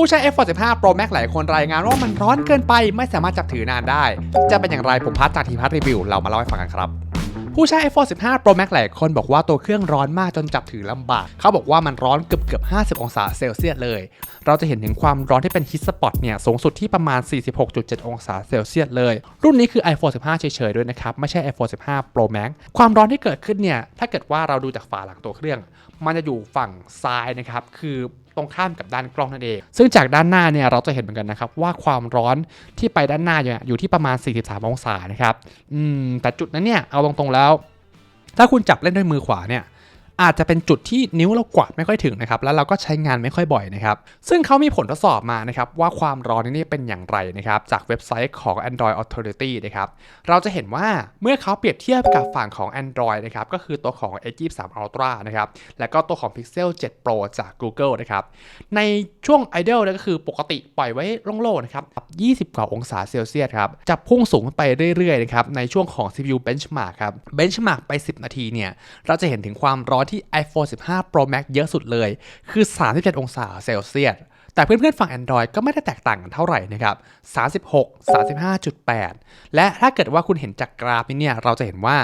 ผู้ใช้ F15 Pro Max หลายคนรายงานว่ามันร้อนเกินไปไม่สามารถจับถือนานได้ จะเป็นอย่างไรผมพัดจากทีมพัดรีวิวเรามาเล่าให้ฟังกันครับผู้ใช้ iPhone 15 Pro Max หลายคนบอกว่าตัวเครื่องร้อนมากจนจับถือลำบาก เขาบอกว่ามันร้อนเกือบเกือบ 50 องศาเซลเซียสเลย เราจะเห็นถึงความร้อนที่เป็นฮิตสปอตเนี่ยสูงสุดที่ประมาณ 46.7 องศาเซลเซียสเลย รุ่นนี้คือ iPhone 15 เฉยๆด้วยนะครับ ไม่ใช่ iPhone 15 Pro Max ความร้อนที่เกิดขึ้นเนี่ย ถ้าเกิดว่าเราดูจากฝาหลังตัวเครื่อง มันจะอยู่ฝั่งซ้ายนะครับ คือ ตรงข้ามกับด้านกล้องนั่นเอง ซึ่งจากด้านหน้าเนี่ยเราจะเห็นเหมือนกันนะครับว่าความร้อนที่ไปด้านหน้าเนี่ยอยู่ที่ประมาณ 43 องศานะครับ อืม แต่จุดนั้นเนี่ยเอาตรงๆแล้ว ถ้าคุณจับเล่นด้วยมือขวาเนี่ย อาจจะเป็นจุดที่นิ้วเรากวาดไม่ค่อยถึงนะครับแล้วเราก็ใช้งานไม่ค่อยบ่อยนะครับซึ่งเขามีผลทดสอบมานะครับว่าความร้อนนี่เป็นอย่างไรนะครับจากเว็บไซต์ของ Android Authority นะครับเราจะเห็นว่าเมื่อเขาเปรียบเทียบกับฝั่งของ Android นะครับก็คือตัวของ A23 Ultra นะครับแล้วก็ตัวของ Pixel 7 Pro จาก Google นะครับในช่วง Idle นี่ยก็คือปกติปล่อยไว้โล่งๆนะครับ20 กว่าองศาเซลเซียสครับจะพุ่งสูงไปเรื่อยๆนะครับในช่วงของ CPU Benchmark ครับ Benchmark ไป 10 นาทีเนี่ยเราจะเห็นถึงความร้อนที่ iPhone 15 Pro Max เยอะสุดเลย คือ 37 องศาเซลเซียส แต่เพื่อนๆฝั่ง Android ก็ไม่ได้แตกต่างกันเท่าไหร่นะครับ 36 35.8 และถ้าเกิดว่าคุณเห็นจากกราฟนี้เนี่ย เราจะเห็นว่า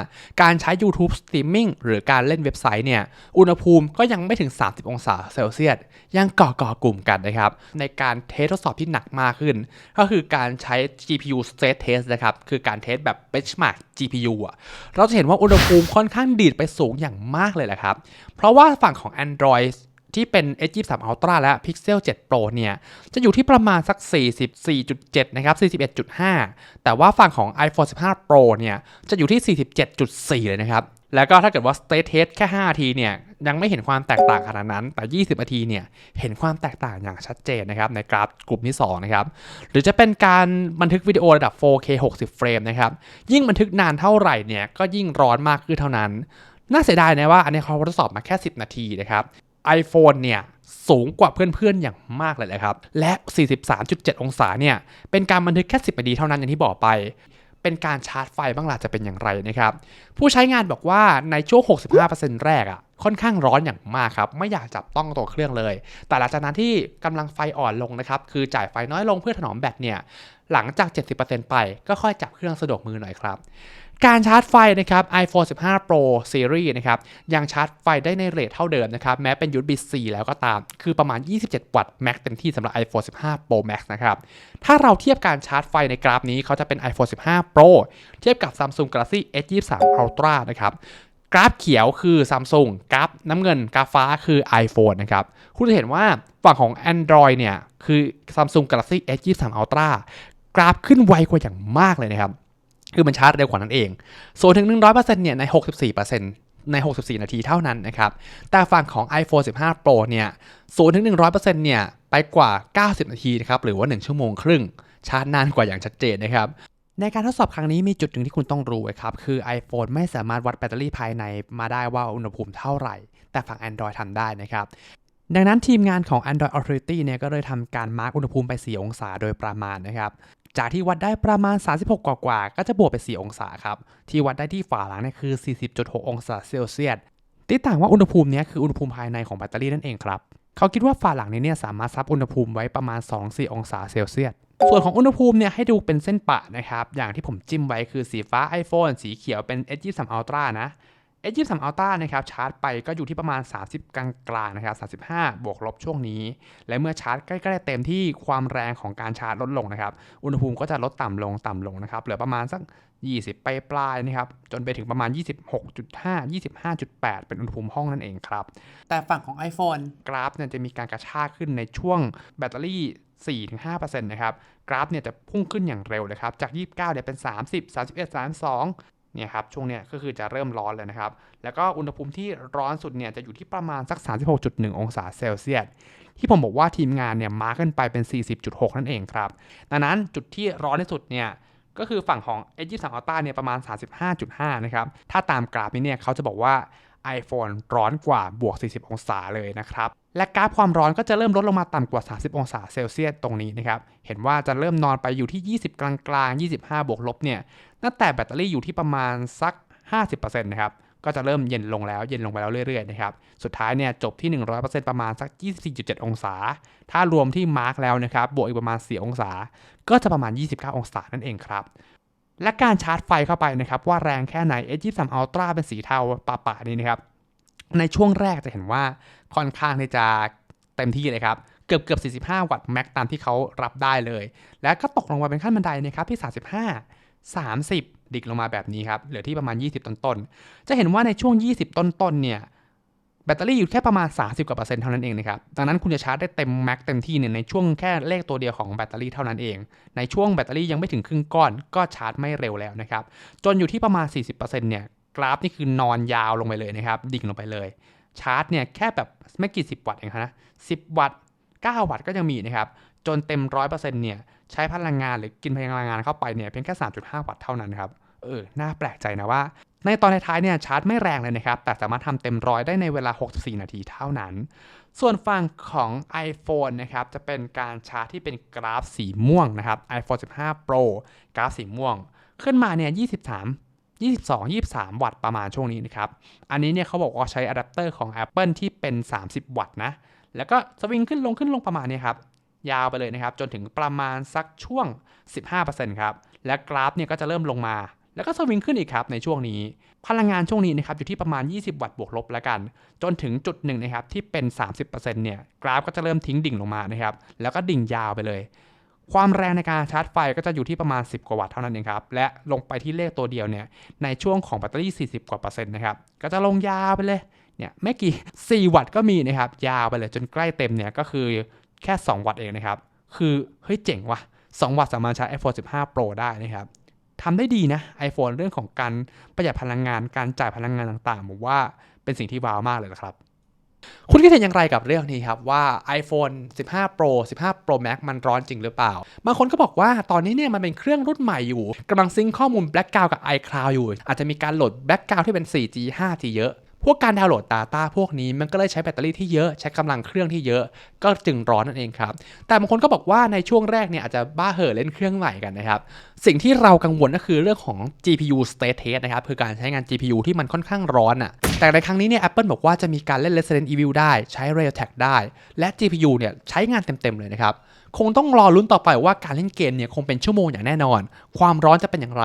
การใช้ YouTube Streaming หรือการเล่นเว็บไซต์เนี่ย อุณหภูมิก็ยังไม่ถึง 30 องศาเซลเซียส ยังก่อก่อกลุ่มกันนะครับ ในการเทสทดสอบที่หนักมากขึ้น ก็คือการใช้ GPU stress test นะครับ คือการเทสแบบ benchmark GPU อะ เราจะเห็นว่าอุณหภูมิค่อนข้างดีดไปสูงอย่างมากเลยแหละครับ เพราะว่าฝั่งของ Android ที่เป็น S23 Ultra และ Pixel 7 Pro เนี่ย จะอยู่ที่ประมาณสัก 44.7 นะครับ 41.5 แต่ว่าฝั่งของ iPhone 15 Pro เนี่ย จะอยู่ที่ 47.4 เลยนะครับ แล้วก็ถ้าเกิดว่า State Test แค่5นาทีเนี่ย ยังไม่เห็นความแตกต่างขนาดนั้น แต่ 20 นาทีเนี่ย เห็นความแตกต่างอย่างชัดเจนนะครับ ในกราฟกลุ่มที่ 2 นะครับ หรือจะเป็นการบันทึกวิดีโอระดับ 4K 60 เฟรมนะครับ ยิ่งบันทึกนานเท่าไหร่เนี่ย ก็ยิ่งร้อนมากขึ้นเท่านั้น น่าเสียดายนะว่าอันนี้เขาทดสอบมาแค่ 10 นาทีนะครับ iPhone เนี่ยสูงกว่าเพื่อนๆอย่างมากเลยนะครับ และ 43.7 องศาเนี่ย เป็นการบันทึกแค่ 10นาทีเท่านั้นอย่างที่บอกไป เป็นการชาร์จไฟบ้างล่ะจะเป็นอย่างไรนะครับ ผู้ใช้งานบอกว่าในช่วง 65%แรกอะ่ะค่อนข้างร้อนอย่างมากครับ ไม่อยากจับต้องตัวเครื่องเลย แต่หลังจากนั้นที่กำลังไฟอ่อนลงนะครับ คือจ่ายไฟน้อยลงเพื่อถนอมแบตเนี่ย หลังจาก 70%ไปก็ค่อยจับเครื่องสะดวกมือหน่อยครับ การชาร์จไฟนะครับ iPhone 15 Pro Series นะครับยังชาร์จไฟได้ในเรทเท่าเดิมนะครับแม้เป็น USB-C แล้วก็ตาม คือประมาณ 27 วัตต์แม็กเต็มที่สำหรับ iPhone 15 Pro Max นะครับถ้าเราเทียบการชาร์จไฟในกราฟนี้เขาจะเป็น iPhone 15 Pro เทียบกับ Samsung Galaxy S23 Ultra นะครับกราฟเขียวคือ Samsung กราฟน้ำเงินกราฟฟ้าคือ iPhone นะครับคุณจะเห็นว่าฝั่งของ Android เนี่ยคือ Samsung Galaxy S23 Ultra กราฟขึ้นไวกว่าอย่างมากเลยนะครับ คือมันชาร์จเร็วกว่านั้นเอง ส่วนถึง 100%เนี่ยใน 64%ใน 64 นาทีเท่านั้นนะครับ แต่ฝั่งของ iPhone 15 Pro เนี่ย0ถึง 100%เนี่ยไปกว่า 90 นาทีนะครับ หรือว่า 1 ชั่วโมงครึ่ง ชาร์จนานกว่าอย่างชัดเจนนะครับในการทดสอบครั้งนี้มีจุดหนึ่งที่คุณต้องรู้ไว้ครับ คือ iPhone ไม่สามารถวัดแบตเตอรี่ภายในมาได้ว่าอุณหภูมิเท่าไหร่ แต่ฝั่ง Android ทำได้นะครับ ดังนั้นทีมงานของ Android Authority เนี่ยก็เลยทำการมาร์กอุณหภูมิไป 4 องศาโดยประมาณนะครับ จากที่วัดได้ประมาณ 36 กว่าๆก็จะบวกไป 4 องศาครับ ที่วัดได้ที่ฝาหลังเนี่ยคือ 40.6 องศาเซลเซียสที่ต่างว่าอุณหภูมินี้คืออุณหภูมิภายในของแบตเตอรี่นั่นเองครับ เขาคิดว่าฝาหลังนี้เนี่ยสามารถซับอุณหภูมิไว้ประมาณ 2-4 องศาเซลเซียสส่วนของอุณหภูมิเนี่ยให้ดูเป็นเส้นปะนะครับ อย่างที่ผมจิ้มไว้คือสีฟ้า iPhone สีเขียวเป็น S23 Ultra นะ S23 Ultra นะครับชาร์จไปก็อยู่ที่ประมาณ 30 กลางกลางๆนะครับ35 บวกลบช่วงนี้ และเมื่อชาร์จใกล้ๆเต็มที่ความแรงของการชาร์จลดลงนะครับ อุณหภูมิก็จะลดต่ำลงต่ำลงนะครับ เหลือประมาณสัก 20 ไปปลายๆนะครับ จนไปถึงประมาณ 26.5 25.8 เป็นอุณหภูมิห้องนั่นเองครับ แต่ฝั่งของ iPhone กราฟเนี่ยจะมีการกระชากขึ้นในช่วงแบตเตอรี่4-5%นะครับ กราฟเนี่ยจะพุ่งขึ้นอย่างเร็วเลยครับ จาก 29เนี่ยเป็น 30 31 32 เนี่ยครับช่วงเนี้ยก็คือจะเริ่มร้อนเลยนะครับ แล้วก็อุณหภูมิที่ร้อนสุดเนี่ยจะอยู่ที่ประมาณสัก 36.1 องศาเซลเซียสที่ผมบอกว่าทีมงานเนี่ยมาขึ้นไปเป็น 40.6 นั่นเองครับ ดังนั้นจุดที่ร้อนที่สุดเนี่ย ก็คือฝั่งของ S23 Ultra เนี่ยประมาณ 35.5 นะครับ ถ้าตามกราฟนี้เนี่ยเขาจะบอกว่า iPhone ร้อนกว่าบวก 40 องศาเลยนะครับ และกราฟความร้อนก็จะเริ่มลดลงมาต่ำกว่า 30 องศาเซลเซียสตรงนี้นะครับ เห็นว่าจะเริ่มนอนไปอยู่ที่ 20 กลางๆ 25 บวกลบเนี่ยตั้งแต่แบตเตอรี่อยู่ที่ประมาณสัก 50%นะครับ ก็จะเริ่มเย็นลงแล้วเย็นลงไปแล้วเรื่อยๆนะครับ สุดท้ายเนี่ยจบที่ 100%ประมาณสัก 24.7 องศา ถ้ารวมที่มาร์กแล้วนะครับบวกอีกประมาณ 4 องศา ก็จะประมาณ 29 องศานั่นเองครับและการชาร์จไฟเข้าไปนะครับ ว่าแรงแค่ไหน S23 Ultra เป็นสีเทาป่าๆนี้นะครับ ในช่วงแรกจะเห็นว่าค่อนข้างที่จะเต็มที่เลยครับ เกือบเกือบ45 วัตต์แม็กตามที่เขารับได้เลย แล้วก็ตกลงมาเป็นขั้นบันไดนะครับที่ 35 30 ดิกลงมาแบบนี้ครับ เหลือที่ประมาณ 20 ต้นๆ จะเห็นว่าในช่วง 20 ต้นๆ เนี่ย แบตเตอรี่อยู่แค่ประมาณ 30กว่าเปอร์เซ็นต์เท่านั้นเองนะครับ ดังนั้นคุณจะชาร์จได้เต็มแม็กเต็มที่เนี่ยในช่วงแค่เลขตัวเดียวของแบตเตอรี่เท่านั้นเอง ในช่วงแบตเตอรี่ยังไม่ถึงครึ่งก้อน ก็ชาร์จไม่เร็วแล้วนะครับ จนอยู่ที่ประมาณ 40%เนี่ยกราฟนี่คือนอนยาวลงไปเลยนะครับ ดิ่งลงไปเลย ชาร์จเนี่ยแค่แบบไม่กี่สิบวัตต์เองครับนะ10วัตต์9วัตต์ก็ยังมีนะครับ จนเต็ม 100%เนี่ย ใช้พลังงานหรือกินพลังงานเข้าไปเนี่ยเพียงแค่ 3.5 วัตต์เท่านั้นครับ เออ น่าแปลกใจนะว่า ในตอนท้ายๆเนี่ยชาร์จไม่แรงเลยนะครับ แต่สามารถทำเต็มร้อยได้ในเวลา 64 นาทีเท่านั้น ส่วนฝั่งของ iPhone นะครับ จะเป็นการชาร์จที่เป็นกราฟสีม่วงนะครับ iPhone 15 Pro กราฟสีม่วง ขึ้นมาเนี่ย 23 22 23 วัตต์ประมาณช่วงนี้นะครับ อันนี้เนี่ยเขาบอกว่าใช้อะแดปเตอร์ของ Apple ที่เป็น 30 วัตต์นะ แล้วก็สวิงขึ้นลงขึ้นลงประมาณนี้ครับ ยาวไปเลยนะครับ จนถึงประมาณสักช่วง 15%ครับ และกราฟเนี่ยก็จะเริ่มลงมา แล้วก็สวิงขึ้นอีกครับในช่วงนี้ พลังงานช่วงนี้นะครับอยู่ที่ประมาณ 20 วัตต์บวกลบแล้วกัน จนถึงจุดหนึ่งนะครับที่เป็น 30%เนี่ยกราฟก็จะเริ่มทิ้งดิ่งลงมานะครับแล้วก็ดิ่งยาวไปเลย ความแรงในการชาร์จไฟก็จะอยู่ที่ประมาณ 10 กว่าวัตต์เท่านั้นเองครับและลงไปที่เลขตัวเดียวเนี่ยในช่วงของแบตเตอรี่ 40 กว่าเปอร์เซ็นต์นะครับก็จะลงยาวไปเลยเนี่ยไม่กี่ 4 วัตต์ก็มีนะครับยาวไปเลยจนใกล้เต็มเนี่ยก็คือแค่ 2 วัตต์เองนะครับคือเฮ้ยเจ๋งว่ะ2วัตต์สามารถใช้ iPhone 15 Pro ได้นะครับ ทำได้ดีนะ iPhone เรื่องของการประหยัดพลังงานการจ่ายพลังงานต่างๆผมว่าเป็นสิ่งที่ว้าวมากเลยนะครับ คุณคิดเห็นอย่างไรกับเรื่องนี้ครับ ว่า iPhone 15 Pro 15 Pro Max มันร้อนจริงหรือเปล่า บางคนก็บอกว่าตอนนี้เนี่ยมันเป็นเครื่องรุ่นใหม่อยู่กำลังซิงข้อมูล Blackout กับ iCloud อยู่ อาจจะมีการโหลด Blackout ที่เป็น 4G 5G เยอะ พวกการดาวน์โหลด Data พวกนี้มันก็เลยใช้แบตเตอรี่ที่เยอะใช้กำลังเครื่องที่เยอะ ก็จึงร้อนนั่นเองครับ แต่บางคนก็บอกว่าในช่วงแรกเนี่ยอาจจะบ้าเห่อเล่นเครื่องใหม่กันนะครับ สิ่งที่เรากังวลก็คือเรื่องของ GPU state test นะครับคือการใช้งาน GPU ที่มันค่อนข้างร้อนอะแต่ในครั้งนี้เนี่ย Apple บอกว่าจะมีการเล่น Resident Evil ได้ใช้ Realtek ได้ และ GPU เนี่ยใช้งานเต็มๆเลยนะครับ คงต้องรอลุ้นต่อไปว่าการเล่นเกมเนี่ยคงเป็นชั่วโมงอย่างแน่นอน ความร้อนจะเป็นอย่างไร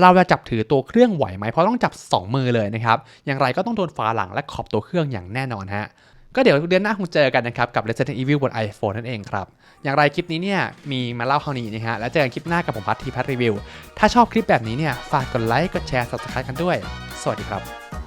เราจะจับถือตัวเครื่องไหวไหมเพราะต้องจับ 2 มือเลยนะครับ อย่างไรก็ต้องโดนฝาหลังและขอบตัวเครื่องอย่างแน่นอนฮะก็เดี๋ยวเดือนหน้าคงเจอกันนะครับ กับ Resident Evil บน iPhone นั่นเองครับ อย่างไรคลิปนี้เนี่ย มีมาเล่าเท่านี้นะฮะ แล้วเจอกันคลิปหน้ากับผมพัททีพัทรีวิว ถ้าชอบคลิปแบบนี้เนี่ย ฝากกดไลค์ กดแชร์ subscribe กันด้วย สวัสดีครับ